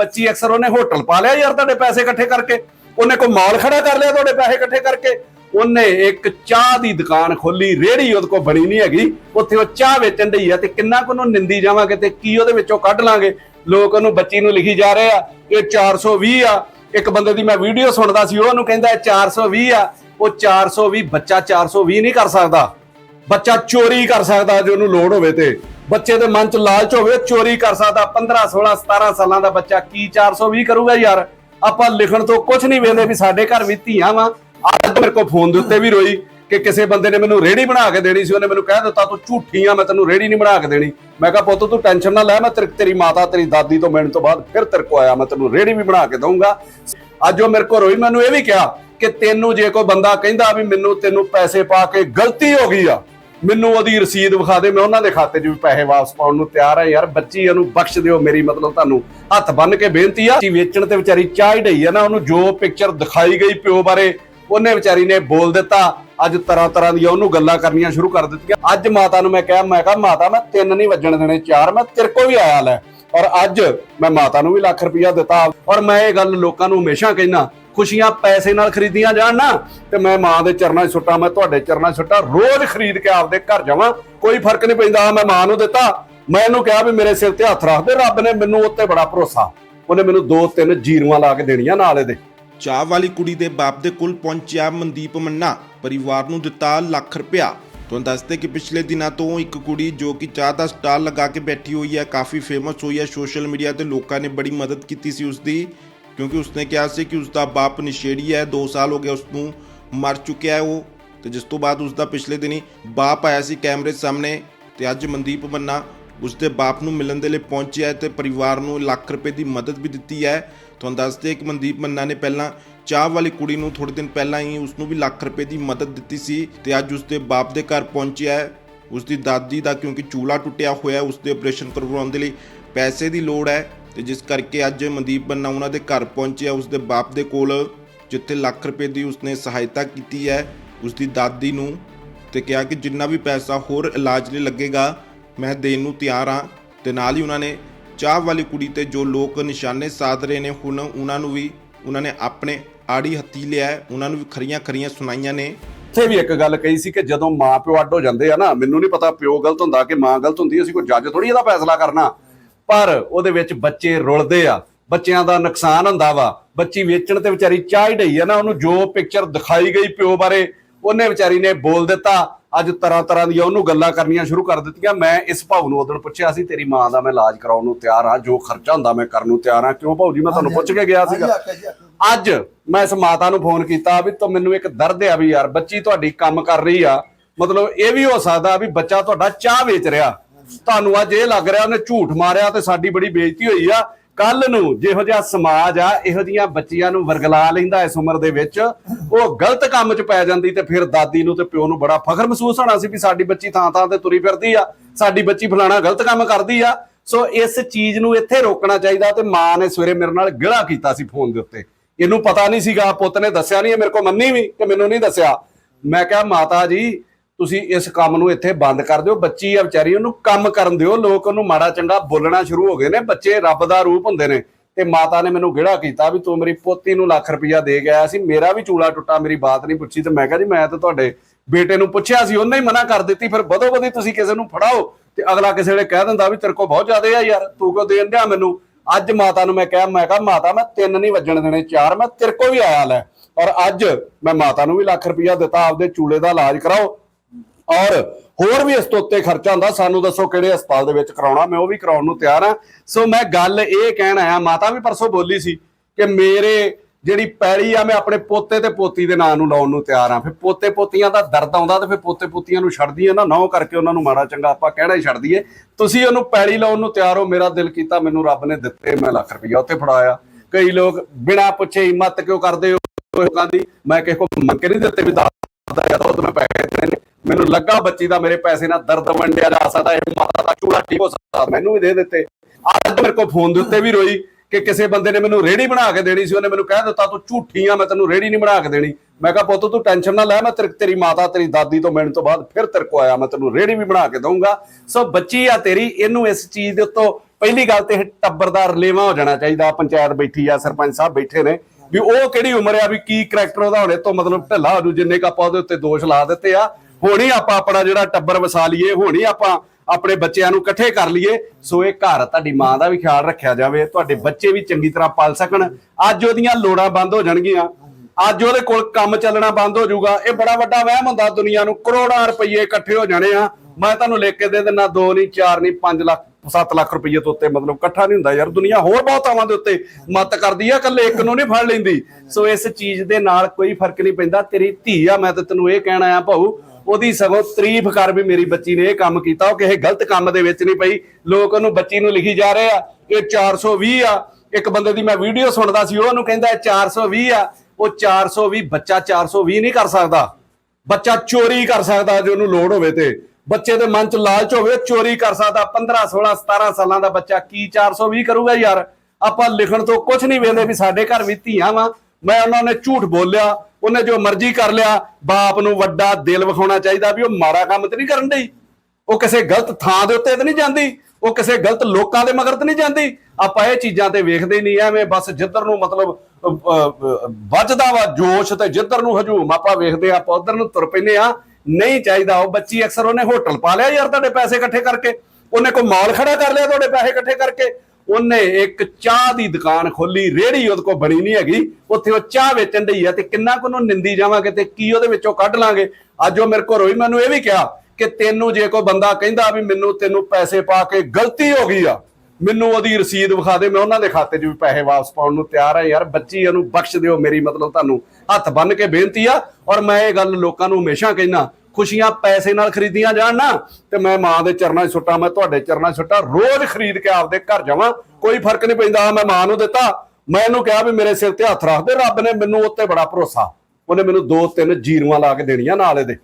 ਬੱਚੀ ਅਕਸਰ ਉਹਨੇ ਹੋਟਲ ਪਾ ਲਿਆ ਯਾਰ ਤੁਹਾਡੇ ਪੈਸੇ ਇਕੱਠੇ ਕਰਕੇ। ਉਹਨੇ ਕੋਈ ਮਾਲ ਖੜਾ ਕਰ ਲਿਆ ਤੁਹਾਡੇ ਪੈਸੇ ਇਕੱਠੇ ਕਰਕੇ। ਉਹਨੇ ਇੱਕ ਚਾਹ ਦੀ ਦੁਕਾਨ ਖੋਲੀ ਰੇੜੀ ਉਹਦੇ ਕੋਲ ਬਣੀ ਨਹੀਂ ਹੈਗੀ। ਉੱਥੇ ਉਹ ਚਾਹ ਵੇਚਣ ਡਈ ਆ ਤੇ ਕਿੰਨਾ ਕੁ ਨੂੰ ਨਿੰਦੀ ਜਾਵਾਂਗੇ ਤੇ ਕੀ ਉਹਦੇ ਵਿੱਚੋਂ ਕੱਢ ਲਾਂਗੇ। ਲੋਕ ਉਹਨੂੰ ਬੱਚੀ ਨੂੰ ਲਿਖੀ ਜਾ ਰਹੇ ਆ, ਇਹ 420 ਆ। ਇੱਕ ਬੰਦੇ ਦੀ ਮੈਂ ਵੀਡੀਓ ਸੁਣਦਾ ਸੀ ਉਹਨੂੰ ਕਹਿੰਦਾ ਇਹ 420 ਆ। ਉਹ 420 ਬੱਚਾ 420 ਨਹੀਂ ਕਰ ਸਕਦਾ। ਬੱਚਾ ਚੋਰੀ ਕਰ ਸਕਦਾ ਜੇ ਉਹਨੂੰ ਲੋੜ ਹੋਵੇ ਤੇ। ਬੱਚੇ ਦੇ ਮਨ 'ਚ ਲਾਲਚ ਹੋਵੇ, ਚੋਰੀ ਕਰ ਸਕਦਾ। 15 16 17 ਸਾਲਾਂ ਦਾ ਬੱਚਾ ਕੀ 420 ਕਰੂਗਾ ਯਾਰ? ਆਪਾਂ ਲਿਖਣ ਤੋਂ ਕੁਝ ਨਹੀਂ ਵੇਂਦੇ ਵੀ ਸਾਡੇ ਘਰ ਵੀ ਧੀਆਂ ਵਾ। ਅੱਜ ਮੇਰੇ ਕੋਲ ਫੋਨ ਦੇ ਉੱਤੇ ਵੀ ਰੋਈ ਕਿ ਕਿਸੇ ਬੰਦੇ ਨੇ ਮੈਨੂੰ ਰੇੜੀ ਬਣਾ ਕੇ ਦੇਣੀ ਸੀ, ਉਹਨੇ ਮੈਨੂੰ ਕਹਿ ਦਿੱਤਾ, ਤੂੰ ਝੂਠੀ ਆ, ਮੈਂ ਤੈਨੂੰ ਰੇੜੀ ਨਹੀਂ ਬਣਾ ਕੇ ਦੇਣੀ। ਮੈਂ ਕਿਹਾ, ਪੁੱਤ, ਤੂੰ ਟੈਨਸ਼ਨ ਨਾ ਲੈ, ਮੈਂ ਤੇਰੀ ਤੇਰੀ ਮਾਤਾ, ਤੇਰੀ ਦਾਦੀ ਤੋਂ ਮਿਲਣ ਤੋਂ ਬਾਅਦ ਫਿਰ ਤੇਰੇ ਕੋ ਆਇਆ। ਮੈਂ ਤੈਨੂੰ ਰੇੜੀ ਵੀ ਬਣਾ ਕੇ ਦਊਂਗਾ। ਅੱਜ ਉਹ ਮੇਰੇ ਕੋਲ ਰੋਈ, ਮੈਨੂੰ ਇਹ ਵੀ ਕਿਹਾ ਕਿ ਤੈਨੂੰ ਜੇ ਕੋਈ ਬੰਦਾ ਕਹਿੰਦਾ ਵੀ ਮੈਨੂੰ ਤੈਨੂੰ ਪੈਸੇ ਪਾ ਕੇ ਗਲਤੀ ਹੋ ਗਈ ਆ ਮੈਨੂੰ ਉਹਦੀ ਰਸੀਦ ਵਿਖਾ ਦੇ, ਮੈਂ ਉਹਨਾਂ ਦੇ ਖਾਤੇ 'ਚ ਵੀ ਪੈਸੇ ਵਾਪਸ ਪਾਉਣ ਨੂੰ ਤਿਆਰ ਆ ਯਾਰ। ਬੱਚੀ ਇਹਨੂੰ ਬਖਸ਼ ਦਿਓ ਮੇਰੀ ਮਤਲਬ ਤੁਹਾਨੂੰ। ਹੱਥ ਬੰਨ ਕੇ ਬੇਨਤੀ ਆ ਕਿ ਵੇਚਣ ਤੇ ਵਿਚਾਰੀ ਚਾਹ ਹੀ ਢਈ ਆ ਨਾ, ਉਹਨੂੰ ਜੋ ਪਿਕਚਰ ਦਿਖਾਈ ਗਈ ਪਿਓ ਬਾਰੇ, ਉਹਨੇ ਵਿਚਾਰੀ ਨੇ ਬੋਲ ਦਿੱਤਾ। ਅੱਜ ਤਰ੍ਹਾਂ ਤਰ੍ਹਾਂ ਦੀਆਂ ਉਹਨੂੰ ਗੱਲਾਂ ਕਰਨੀਆਂ ਸ਼ੁਰੂ ਕਰ ਦਿੱਤੀਆਂ। ਅੱਜ ਮਾਤਾ ਨੂੰ ਮੈਂ ਕਿਹਾ ਮੈਂ ਕਿਹਾ, ਮਾਤਾ, ਮੈਂ ਤਿੰਨ ਨਹੀਂ ਵੱਜਣ ਦੇਣੇ, ਚਾਰ, ਮੈਂ ਤੇਰੇ ਕੋ ਵੀ ਆਇਆ ਲੈ। ਔਰ ਅੱਜ ਮੈਂ ਮਾਤਾ ਨੂੰ ਵੀ ਲੱਖ ਰੁਪਇਆ ਦਿੱਤਾ। ਔਰ ਮੈਂ ਇਹ ਗੱਲ ਲੋਕਾਂ ਨੂੰ ਹਮੇਸ਼ਾ ਕਹਿਣਾ ਖੁਸ਼ੀਆਂ ਪੈਸੇ ਨਾਲ ਖਰੀਦੀਆਂ ਜਾਣ ਨਾ, ਤੇ ਮੈਂ ਮਾਂ ਦੇ ਚਰਨਾਂ 'ਚ ਸੁੱਟਾਂ, ਮੈਂ ਤੁਹਾਡੇ ਚਰਨਾਂ 'ਚ ਸੁੱਟਾਂ, ਰੋਜ਼ ਖਰੀਦ ਕੇ ਆਪਦੇ ਘਰ ਜਾਵਾਂ, ਕੋਈ ਫ਼ਰਕ ਨਹੀਂ ਪੈਂਦਾ ਮੈਂ ਮਾਂ ਨੂੰ ਦਿੱਤਾ, ਮੈਂ ਇਹਨੂੰ ਕਿਹਾ ਵੀ ਮੇਰੇ ਸਿਰ ਤੇ ਹੱਥ ਰੱਖ ਦੇ, ਰੱਬ ਨੇ ਮੈਨੂੰ ਉੱਤੇ ਬੜਾ ਭਰੋਸਾ, ਉਹਨੇ ਮੈਨੂੰ ਦੋ ਤਿੰਨ ਜੀਰੂਆਂ ਲਾ ਕੇ ਦੇਣੀਆਂ ਨਾਲ ਇਹਦੇ। ਚਾਹ ਵਾਲੀ ਕੁੜੀ ਦੇ ਬਾਪ ਦੇ ਕੋਲ ਪਹੁੰਚਿਆ ਮਨਦੀਪ ਮੰਨਾ, ਪਰਿਵਾਰ ਨੂੰ ਦਿੱਤਾ ਲੱਖ ਰੁਪਇਆ। ਤੁਹਾਨੂੰ ਦੱਸਦੇ ਕਿ ਪਿਛਲੇ ਦਿਨਾਂ ਤੋਂ ਇੱਕ ਕੁੜੀ ਜੋ ਕਿ ਚਾਹ ਦਾ ਸਟਾਲ ਲਗਾ ਕੇ ਬੈਠੀ ਹੋਈ ਹੈ, ਕਾਫੀ ਫੇਮਸ ਹੋਈ ਹੈ ਸੋਸ਼ਲ ਮੀਡੀਆ ਤੇ ਲੋਕਾਂ ਨੇ ਬੜੀ ਮਦਦ ਕੀਤੀ ਸੀ ਉਸ ਦੀ ਕਿਉਂਕਿ ਉਸਨੇ ਕਿਹਾ ਸੀ ਕਿ ਉਸਦਾ ਬਾਪ ਨਸ਼ੇੜੀ ਹੈ 2 ਸਾਲ ਹੋ ਗਏ ਉਸ ਨੂੰ ਮਰ ਚੁੱਕਿਆ ਹੈ ਉਹ। ਤੇ ਜਿਸ ਤੋਂ ਬਾਅਦ ਉਸਦਾ ਪਿਛਲੇ ਦਿਨੀ ਬਾਪ ਆਇਆ ਸੀ ਕੈਮਰੇ ਸਾਹਮਣੇ ਤੇ ਅੱਜ ਮਨਦੀਪ ਮੰਨਾ ਉਸਦੇ ਬਾਪ ਨੂੰ ਮਿਲਣ ਦੇ ਲਈ ਪਹੁੰਚਿਆ ਹੈ ਤੇ ਪਰਿਵਾਰ ਨੂੰ ਲੱਖ ਰੁਪਏ ਦੀ ਮਦਦ ਵੀ ਦਿੱਤੀ ਹੈ। ਤੁਹਾਨੂੰ ਦੱਸਦੇ ਕਿ ਮਨਦੀਪ ਮੰਨਾ ਨੇ ਪਹਿਲਾਂ ਚਾਹ ਵਾਲੀ ਕੁੜੀ ਨੂੰ ਥੋੜੇ ਦਿਨ ਪਹਿਲਾਂ ਹੀ ਉਸ ਨੂੰ ਵੀ ਲੱਖ ਰੁਪਏ ਦੀ ਮਦਦ ਦਿੱਤੀ ਸੀ ਤੇ ਅੱਜ ਉਸਦੇ ਬਾਪ ਦੇ ਘਰ ਪਹੁੰਚਿਆ ਹੈ। ਉਸ ਦੀ ਦਾਦੀ ਦਾ ਕਿਉਂਕਿ ਚੂਲਾ ਟੁੱਟਿਆ ਹੋਇਆ ਹੈ ਉਸ ਦੇ ਆਪਰੇਸ਼ਨ ਕਰਵਾਉਣ ਦੇ ਲਈ ਪੈਸੇ ਦੀ ਲੋੜ ਹੈ। ਤੇ ਜਿਸ ਕਰਕੇ ਅੱਜ ਮਨਦੀਪ ਬੰਨਾ ਉਹਨਾਂ ਦੇ ਘਰ ਪਹੁੰਚਿਆ, ਉਸ ਦੇ ਬਾਪ ਦੇ ਕੋਲ, ਜਿੱਥੇ ਲੱਖ ਰੁਪਏ ਦੀ ਉਸਨੇ ਸਹਾਇਤਾ ਕੀਤੀ ਹੈ ਉਸ ਦੀ ਦਾਦੀ ਨੂੰ ਤੇ ਕਿਹਾ ਕਿ ਜਿੰਨਾ ਵੀ ਪੈਸਾ ਹੋਰ ਇਲਾਜ ਲਈ ਲੱਗੇਗਾ, ਮੈਂ ਦੇਣ ਨੂੰ ਤਿਆਰ ਹਾਂ। ਤੇ ਨਾਲ ਹੀ ਉਹਨਾਂ ਨੇ ਚਾਹ ਵਾਲੀ ਕੁੜੀ ਤੇ ਜੋ ਲੋਕ ਨਿਸ਼ਾਨੇ ਸਾਧ ਰਹੇ ਨੇ, ਹੁਣ ਉਹਨਾਂ ਨੂੰ ਵੀ, ਉਹਨਾਂ ਨੇ ਆਪਣੇ ਆੜੀ ਹੱਥੀ ਲਿਆ ਉਹਨਾਂ ਨੂੰ ਵੀ ਖਰੀਆਂ ਖਰੀਆਂ ਸੁਣਾਈਆਂ ਨੇ। ਉੱਥੇ ਵੀ ਇੱਕ ਗੱਲ ਕਹੀ ਸੀ ਕਿ ਜਦੋਂ ਮਾਂ ਪਿਓ ਅੱਡ ਹੋ ਜਾਂਦੇ ਆ ਨਾ, ਮੈਨੂੰ ਨਹੀਂ ਪਤਾ ਪਿਓ ਗਲਤ ਹੁੰਦਾ ਕਿ ਮਾਂ ਗਲਤ ਹੁੰਦੀ ਅਸੀਂ ਕੋਈ ਜੱਜ ਥੋੜੀ ਇਹਦਾ ਫੈਸਲਾ ਕਰਨਾ। ਪਰ ਉਹਦੇ ਵਿੱਚ ਬੱਚੇ ਰੁਲਦੇ ਆ। ਬੱਚਿਆਂ ਦਾ ਨੁਕਸਾਨ ਹੁੰਦਾ ਵਾ। ਬੱਚੀ ਵੇਚਣ ਤੇ ਵਿਚਾਰੀ ਚਾਹ ਹੀ ਢਈ ਆ ਨਾ। ਉਹਨੂੰ ਜੋ ਪਿਕਚਰ ਦਿਖਾਈ ਗਈ ਪਿਓ ਬਾਰੇ ਉਹਨੇ ਵਿਚਾਰੀ ਨੇ ਬੋਲ ਦਿੱਤਾ। ਅੱਜ ਤਰ੍ਹਾਂ ਤਰ੍ਹਾਂ ਦੀਆਂ ਉਹਨੂੰ ਗੱਲਾਂ ਕਰਨੀਆਂ ਸ਼ੁਰੂ ਕਰ ਦਿੱਤੀਆਂ। ਮੈਂ ਇਸ ਭਾਉ ਨੂੰ ਉਦੋਂ ਪੁੱਛਿਆ ਸੀ ਤੇਰੀ ਮਾਂ ਦਾ ਮੈਂ ਇਲਾਜ ਕਰਾਉਣ ਨੂੰ ਤਿਆਰ ਹਾਂ। ਜੋ ਖਰਚਾ ਹੁੰਦਾ ਮੈਂ ਕਰਨ ਨੂੰ ਤਿਆਰ ਹਾਂ। ਕਿਉਂ ਭਾਉ ਜੀ? ਮੈਂ ਤੁਹਾਨੂੰ ਪੁੱਛ ਕੇ ਗਿਆ ਸੀਗਾ। ਅੱਜ ਮੈਂ ਇਸ ਮਾਤਾ ਨੂੰ ਫੋਨ ਕੀਤਾ ਵੀ ਤੂੰ ਮੈਨੂੰ ਇੱਕ ਦਰਦ ਆ ਵੀ ਯਾਰ ਬੱਚੀ ਤੁਹਾਡੀ ਕੰਮ ਕਰ ਰਹੀ ਆ। ਮਤਲਬ ਇਹ ਵੀ ਹੋ ਸਕਦਾ ਵੀ ਬੱਚਾ ਤੁਹਾਡਾ ਚਾਹ ਵੇਚ ਰਿਹਾ। ਤੁਹਾਨੂੰ ਅੱਜ ਇਹ ਲੱਗ ਰਿਹਾ ਉਹਨੇ ਝੂਠ ਮਾਰਿਆ ਤੇ ਸਾਡੀ ਬੜੀ ਬੇਇੱਜ਼ਤੀ ਹੋਈ ਆ। ਕੱਲ ਨੂੰ ਜਿਹੋ ਜਿਹਾ ਸਮਾਜ ਆ, ਇਹੋ ਜੀਆਂ ਬੱਚੀਆਂ ਨੂੰ ਵਰਗਲਾ ਲੈਂਦਾ ਇਸ ਉਮਰ ਦੇ ਵਿੱਚ, ਉਹ ਗਲਤ ਕੰਮ 'ਚ ਪੈ ਜਾਂਦੀ ਤੇ ਫਿਰ ਦਾਦੀ ਨੂੰ ਤੇ ਪਿਓ ਨੂੰ ਬੜਾ ਫਖਰ ਮਹਿਸੂਸ ਹੋਣਾ ਸੀ ਵੀ ਸਾਡੀ ਬੱਚੀ ਥਾਂ ਥਾਂ ਤੇ ਤੁਰੀ ਫਿਰਦੀ ਆ, ਸਾਡੀ ਬੱਚੀ ਫਲਾਣਾ ਗਲਤ ਕੰਮ ਕਰਦੀ ਆ। ਸੋ ਇਸ ਚੀਜ਼ ਨੂੰ ਇੱਥੇ ਰੋਕਣਾ ਚਾਹੀਦਾ ਤੇ ਮਾਂ ਨੇ ਸਵੇਰੇ ਮੇਰੇ ਨਾਲ ਗਿਲਾ ਕੀਤਾ ਸੀ ਫੋਨ ਦੇ ਉੱਤੇ। ਇਹਨੂੰ ਪਤਾ ਨਹੀਂ ਸੀਗਾ, ਪੁੱਤ ਨੇ ਦੱਸਿਆ ਨਹੀਂ, ਇਹ ਮੇਰੇ ਕੋਲ ਮੰਨੀ ਵੀ ਕਿ ਮੈਨੂੰ ਨਹੀਂ ਦੱਸਿਆ। ਮੈਂ ਕਿਹਾ, ਮਾਤਾ ਜੀ ਤੁਸੀਂ ਇਸ ਕੰਮ ਨੂੰ ਇੱਥੇ ਬੰਦ ਕਰ ਦਿਓ। ਬੱਚੀ ਆ ਵਿਚਾਰੀ, ਉਹਨੂੰ ਕੰਮ ਕਰਨ ਦਿਓ। ਲੋਕ ਉਹਨੂੰ ਮਾੜਾ ਚੰਗਾ ਬੋਲਣਾ ਸ਼ੁਰੂ ਹੋ ਗਏ ਨੇ। ਬੱਚੇ ਰੱਬ ਦਾ ਰੂਪ ਹੁੰਦੇ ਨੇ। ਤੇ ਮਾਤਾ ਨੇ ਮੈਨੂੰ ਗਿੜਾ ਕੀਤਾ ਵੀ ਤੂੰ ਮੇਰੀ ਪੋਤੀ ਨੂੰ ਲੱਖ ਰੁਪਇਆ ਦੇ ਗਿਆ ਸੀ। ਮੇਰਾ ਵੀ ਚੂਲਾ ਟੁੱਟਾ, ਮੇਰੀ ਬਾਤ ਨਹੀਂ ਪੁੱਛੀ। ਤੇ ਮੈਂ ਕਿਹਾ ਜੀ, ਮੈਂ ਤਾਂ ਤੁਹਾਡੇ ਬੇਟੇ ਨੂੰ ਪੁੱਛਿਆ ਸੀ, ਉਹਨੇ ਹੀ ਮਨਾ ਕਰ ਦਿੱਤੀ। ਫਿਰ ਬਦੋ ਬਦੀ ਤੁਸੀਂ ਕਿਸੇ ਨੂੰ ਫੜਾਓ ਤੇ ਅਗਲਾ ਕਿਸੇ ਵੇਲੇ ਕਹਿ ਦਿੰਦਾ ਵੀ ਤੇਰੇ ਕੋਲ ਬਹੁਤ ਜ਼ਿਆਦਾ ਆ ਯਾਰ, ਤੂੰ ਕਿਉਂ ਦੇਣ ਦਿਆ ਮੈਨੂੰ? ਅੱਜ ਮਾਤਾ ਨੂੰ ਮੈਂ ਕਿਹਾ ਮੈਂ ਕਿਹਾ, ਮਾਤਾ, ਮੈਂ ਤਿੰਨ ਨਹੀਂ ਵੱਜਣ ਦੇਣੇ, ਚਾਰ, ਮੈਂ ਤੇਰੇ ਕੋਲ ਵੀ ਆਇਆ ਲੈ। ਔਰ ਅੱਜ ਮੈਂ ਮਾਤਾ ਨੂੰ ਵੀ ਲੱਖ ਰੁਪਇਆ ਦਿੱਤਾ, ਆਪਦੇ ਚੂਲੇ ਦਾ ਇਲਾਜ ਕਰਾਓ। ਔਰ ਹੋਰ ਵੀ ਇਸ ਤੋਂ ਉੱਤੇ ਖਰਚਾ ਹੁੰਦਾ, ਸਾਨੂੰ ਦੱਸੋ ਕਿਹੜੇ ਹਸਪਤਾਲ ਦੇ ਵਿੱਚ ਕਰਾਉਣਾ, ਮੈਂ ਉਹ ਵੀ ਕਰਾਉਣ ਨੂੰ ਤਿਆਰ ਹਾਂ। ਸੋ ਮੈਂ ਗੱਲ ਇਹ ਕਹਿਣ ਆਇਆ, ਮਾਤਾ ਵੀ ਪਰਸੋਂ ਬੋਲੀ ਸੀ ਕਿ ਮੇਰੇ ਜਿਹੜੀ ਪੈਲੀ ਆ, ਮੈਂ ਆਪਣੇ ਪੋਤੇ ਤੇ ਪੋਤੀ ਦੇ ਨਾਂ ਨੂੰ ਲਾਉਣ ਨੂੰ ਤਿਆਰ ਹਾਂ। ਫਿਰ ਪੋਤੇ ਪੋਤੀਆਂ ਦਾ ਦਰਦ ਆਉਂਦਾ ਤੇ ਫਿਰ ਪੋਤੇ ਪੋਤੀਆਂ ਨੂੰ ਛੱਡਦੀ ਨਾ, ਨੌ ਕਰਕੇ ਉਹਨਾਂ ਨੂੰ ਮਾੜਾ ਚੰਗਾ ਆਪਾਂ ਕਹਿਣਾ ਹੀ ਛੱਡ ਦਈਏ। ਤੁਸੀਂ ਉਹਨੂੰ ਪੈਲੀ ਲਾਉਣ ਨੂੰ ਤਿਆਰ ਹੋ, ਮੇਰਾ ਦਿਲ ਕੀਤਾ, ਮੈਨੂੰ ਰੱਬ ਨੇ ਦਿੱਤੇ, ਮੈਂ ਲੱਖ ਰੁਪਈਆ ਉੱਥੇ ਫੜਾਇਆ। ਕਈ ਲੋਕ ਬਿਨਾਂ ਪੁੱਛੇ ਹਿੰਮਤ ਕਿਉਂ ਕਰਦੇ ਹੋ? ਲੋਕਾਂ ਦੀ ਮੈਂ ਕਿਸੇ ਕੋ ਮੰਗ ਕੇ ਨਹੀਂ ਦਿੱਤੇ ਵੀ ਦੱਸਦਾ ਜਾਂ ਤਾਂ ਮੈਂ ਮੈਨੂੰ ਲੱਗਾ ਬੱਚੀ ਦਾ ਮੇਰੇ ਪੈਸੇ ਨਾਲ ਦਰਦ ਵੰਡਿਆ ਜਾ ਸਕਦਾ, ਇਹ ਮਾਤਾ ਦਾ ਚੂੜਾ ਠੀਕ ਹੋ ਸਕਦਾ। ਮੈਨੂੰ ਵੀ ਦੇ ਦਿੱਤੇ। ਅੱਜ ਮੇਰੇ ਕੋਲ ਫੋਨ ਦੇ ਉੱਤੇ ਵੀ ਰੋਈ ਕਿ ਕਿਸੇ ਬੰਦੇ ਨੇ ਮੈਨੂੰ ਰੇੜੀ ਬਣਾ ਕੇ ਦੇਣੀ ਸੀ, ਉਹਨੇ ਮੈਨੂੰ ਕਹਿ ਦਿੱਤਾ, ਤੂੰ ਝੂਠੀ ਆ, ਮੈਂ ਤੈਨੂੰ ਰੇੜੀ ਨਹੀਂ ਬਣਾ ਕੇ ਦੇਣੀ। ਮੈਂ ਕਿਹਾ, ਪੁੱਤ, ਤੂੰ ਟੈਨਸ਼ਨ ਨਾ ਲੈ, ਮੈਂ ਤੇਰੀ ਮਾਤਾ, ਤੇਰੀ ਦਾਦੀ ਤੋਂ ਮਿਲਣ ਤੋਂ ਬਾਅਦ ਫਿਰ ਤੇਰੇ ਕੋ ਆਇਆ, ਮੈਂ ਤੈਨੂੰ ਰੇੜੀ ਵੀ ਬਣਾ ਕੇ ਦਊਂਗਾ। ਸੋ ਬੱਚੀ ਆ ਤੇਰੀ, ਇਹਨੂੰ ਇਸ ਚੀਜ਼ ਦੇ ਉੱਤੋਂ ਪਹਿਲੀ ਗੱਲ ਤੇ ਇਹ ਟੱਬਰ ਦਾ ਰਲੇਵਾ ਹੋ ਜਾਣਾ ਚਾਹੀਦਾ, ਪੰਚਾਇਤ ਬੈਠੀ ਆ, ਸਰਪੰਚ ਸਾਹਿਬ ਬੈਠੇ ਨੇ, ਵੀ ਉਹ ਕਿਹੜੀ ਉਮਰ ਆ, ਵੀ ਕੀ ਕਰੈਕਟਰ ਉਹਦਾ ਹੋਣੇ ਤੋਂ ਮਤਲਬ ਢਿੱਲਾ ਹੋ ਜੂ ਜਿੰਨੇ ਕ ਆਪਾਂ ਉਹਦੇ ਉੱਤੇ ਦੋਸ਼ ਲਾ ਦਿੱਤੇ ਆ। ਹੋਣੀ ਆਪਾਂ ਆਪਣਾ ਜਿਹੜਾ ਟੱਬਰ ਵਸਾ ਲਈਏ, ਹੋਣੀ ਆਪਾਂ ਆਪਣੇ ਬੱਚਿਆਂ ਨੂੰ ਇਕੱਠੇ ਕਰ ਲਈਏ। ਸੋ ਇਹ ਘਰ ਤੁਹਾਡੀ ਮਾਂ ਦਾ ਵੀ ਖਿਆਲ ਰੱਖਿਆ ਜਾਵੇ, ਤੁਹਾਡੇ ਬੱਚੇ ਵੀ ਚੰਗੀ ਤਰ੍ਹਾਂ ਪਾਲ ਸਕਣ। ਅੱਜ ਉਹਦੀਆਂ ਲੋੜਾਂ ਬੰਦ ਹੋ ਜਾਣਗੀਆਂ। ਅੱਜ ਉਹਦੇ ਕੋਲ ਕੰਮ ਚੱਲਣਾ ਬੰਦ ਹੋ ਜਾਊਗਾ। ਇਹ ਬੜਾ ਵੱਡਾ ਵਹਿਮ ਹੁੰਦਾ ਦੁਨੀਆ ਨੂੰ। ਕਰੋੜਾਂ ਰੁਪਏ ਇਕੱਠੇ ਹੋ ਜਾਣੇ ਆ। ਮੈਂ ਤੁਹਾਨੂੰ ਲਿਖ ਕੇ ਦੇ ਦਿੰਦਾ 2 ਨਹੀਂ 4 ਨਹੀਂ 5 ਲੱਖ 7 ਲੱਖ ਰੁਪਏ ਤੋਂ ਉੱਤੇ ਮਤਲਬ ਇਕੱਠਾ ਨਹੀਂ ਹੁੰਦਾ ਯਾਰ। ਦੁਨੀਆ ਹੋਰ ਬਹੁਤ ਆਵਾਂ ਦੇ ਉੱਤੇ ਮਤ ਕਰਦੀ ਆ, ਇਕੱਲੇ ਇੱਕ ਨੂੰ ਨਹੀਂ ਫੜ ਲੈਂਦੀ। ਸੋ ਇਸ ਚੀਜ਼ ਦੇ ਨਾਲ ਕੋਈ ਫ਼ਰਕ ਨਹੀਂ ਪੈਂਦਾ। ਤੇਰੀ ਧੀ ਆ, ਮੈਂ ਤਾਂ ਤੈਨੂੰ ਇਹ ਕਹਿਣਾ ਆ ਭਾਊ ਉਹਦੀ ਸਗੋਂ ਤਾਰੀਫ ਕਰ ਵੀ ਮੇਰੀ ਬੱਚੀ ਨੇ ਇਹ ਕੰਮ ਕੀਤਾ, ਉਹ ਕਿਸੇ ਗਲਤ ਕੰਮ ਦੇ ਵਿੱਚ ਨਹੀਂ ਪਈ। ਲੋਕ ਉਹਨੂੰ ਬੱਚੀ ਨੂੰ ਲਿਖੀ ਜਾ ਰਹੇ ਆ ਇਹ 420 ਆ। ਇੱਕ ਬੰਦੇ ਦੀ ਮੈਂ ਵੀਡੀਓ ਸੁਣਦਾ ਸੀ, ਉਹਨੂੰ ਕਹਿੰਦਾ 420 ਆ। ਉਹ 420 ਬੱਚਾ 420 ਨਹੀਂ ਕਰ ਸਕਦਾ। ਬੱਚਾ ਚੋਰੀ ਕਰ ਸਕਦਾ ਜੇ ਉਹਨੂੰ ਲੋੜ ਹੋਵੇ ਤੇ। ਬੱਚੇ ਦੇ ਮਨ ਚ ਲਾਲਚ ਹੋਵੇ ਚੋਰੀ ਕਰ ਸਕਦਾ। 15 16 17 ਸਾਲਾਂ ਦਾ ਬੱਚਾ ਕੀ 420 ਕਰੂਗਾ ਯਾਰ? ਆਪਾਂ ਲਿਖਣ ਤੋਂ ਕੁਝ ਨਹੀਂ ਵੇਂਦੇ ਵੀ ਸਾਡੇ ਘਰ ਵੀ ਧੀਆਂ ਵਾਂ। ਮੈਂ ਉਹਨਾਂ ਨੇ ਝੂਠ ਬੋਲਿਆ ਉਹਨੇ ਜੋ ਮਰਜ਼ੀ ਕਰ ਲਿਆ ਬਾਪ ਨੂੰ ਵੱਡਾ ਦਿਲ ਵਿਖਾਉਣਾ ਚਾਹੀਦਾ ਵੀ ਉਹ ਮਾੜਾ ਕੰਮ ਤੇ ਨਹੀਂ ਕਰਨ ਡਈ। ਉਹ ਕਿਸੇ ਗਲਤ ਥਾਂ ਦੇ ਉੱਤੇ ਤੇ ਨਹੀਂ ਜਾਂਦੀ ਉਹ ਕਿਸੇ ਗਲਤ ਲੋਕਾਂ ਦੇ ਮਗਰ ਤੇ ਨਹੀਂ ਜਾਂਦੀ। ਆਪਾਂ ਇਹ ਚੀਜ਼ਾਂ ਤੇ ਵੇਖਦੇ ਹੀ ਨਹੀਂ ਐਵੇਂ ਬਸ ਜਿੱਧਰ ਨੂੰ ਮਤਲਬ ਅਹ, ਵੱਜਦਾ ਵਾ ਜੋਸ਼ ਤੇ ਜਿੱਧਰ ਨੂੰ ਹਜੂਮ ਆਪਾਂ ਵੇਖਦੇ ਆ ਆਪਾਂ ਉਧਰ ਨੂੰ ਤੁਰ ਪੈਨੇ ਆ ਨਹੀਂ ਚਾਹੀਦਾ। ਉਹ ਬੱਚੀ ਅਕਸਰ ਉਹਨੇ ਹੋਟਲ ਪਾ ਲਿਆ ਯਾਰ ਤੁਹਾਡੇ ਪੈਸੇ ਇਕੱਠੇ ਕਰਕੇ ਉਹਨੇ ਕੋਈ ਮਾਲ ਖੜਾ ਕਰ ਲਿਆ ਤੁਹਾਡੇ ਪੈਸੇ ਇਕੱਠੇ ਕਰਕੇ ਉਹਨੇ ਇੱਕ ਚਾਹ ਦੀ ਦੁਕਾਨ ਖੋਲੀ ਰੇੜੀ ਉਹਦੇ ਕੋਲ ਬਣੀ ਨਹੀਂ ਹੈਗੀ, ਉੱਥੇ ਉਹ ਚਾਹ ਵੇਚਣ ਡਈ ਆ ਤੇ ਕਿੰਨਾ ਕੁ ਨੂੰ ਨਿੰਦੀ ਜਾਵਾਂਗੇ ਤੇ ਕੀ ਉਹਦੇ ਵਿੱਚੋਂ ਕੱਢ ਲਾਂਗੇ? ਅੱਜ ਉਹ ਮੇਰੇ ਕੋਲ ਰੋਈ, ਮੈਨੂੰ ਇਹ ਵੀ ਕਿਹਾ ਕਿ ਤੈਨੂੰ ਜੇ ਕੋਈ ਬੰਦਾ ਕਹਿੰਦਾ ਵੀ ਮੈਨੂੰ ਤੈਨੂੰ ਪੈਸੇ ਪਾ ਕੇ ਗਲਤੀ ਹੋ ਗਈ ਆ, ਮੈਨੂੰ ਉਹਦੀ ਰਸੀਦ ਵਿਖਾ ਦੇ, ਮੈਂ ਉਹਨਾਂ ਦੇ ਖਾਤੇ 'ਚ ਵੀ ਪੈਸੇ ਵਾਪਸ ਪਾਉਣ ਨੂੰ ਤਿਆਰ ਆ ਯਾਰ, ਬੱਚੀ ਇਹਨੂੰ ਬਖਸ਼ ਦਿਓ, ਮੇਰੀ ਮਤਲਬ ਤੁਹਾਨੂੰ ਹੱਥ ਬੰਨ ਕੇ ਬੇਨਤੀ ਆ ਔਰ ਮੈਂ ਇਹ ਗੱਲ ਲੋਕਾਂ ਨੂੰ ਹਮੇਸ਼ਾ ਕਹਿਣਾ ਖੁਸ਼ੀਆਂ ਪੈਸੇ ਨਾਲ ਖਰੀਦੀਆਂ ਜਾਣ ਨਾ, ਤੇ ਮੈਂ ਮਾਂ ਦੇ ਚਰਨਾਂ 'ਚ ਸੁੱਟਾਂ, ਮੈਂ ਤੁਹਾਡੇ ਚਰਨਾਂ 'ਚ ਸੁੱਟਾਂ, ਰੋਜ਼ ਖਰੀਦ ਕੇ ਆਪਦੇ ਘਰ ਜਾਵਾਂ, ਕੋਈ ਫ਼ਰਕ ਨਹੀਂ ਪੈਂਦਾ ਮੈਂ ਮਾਂ ਨੂੰ ਦਿੱਤਾ, ਮੈਂ ਇਹਨੂੰ ਕਿਹਾ ਵੀ ਮੇਰੇ ਸਿਰ ਤੇ ਹੱਥ ਰੱਖ ਦੇ, ਰੱਬ ਨੇ ਮੈਨੂੰ ਉੱਤੇ ਬੜਾ ਭਰੋਸਾ, ਉਹਨੇ ਮੈਨੂੰ ਦੋ ਤਿੰਨ ਜੀਰੂਆਂ ਲਾ ਕੇ ਦੇਣੀਆਂ ਨਾਲ ਇਹਦੇ।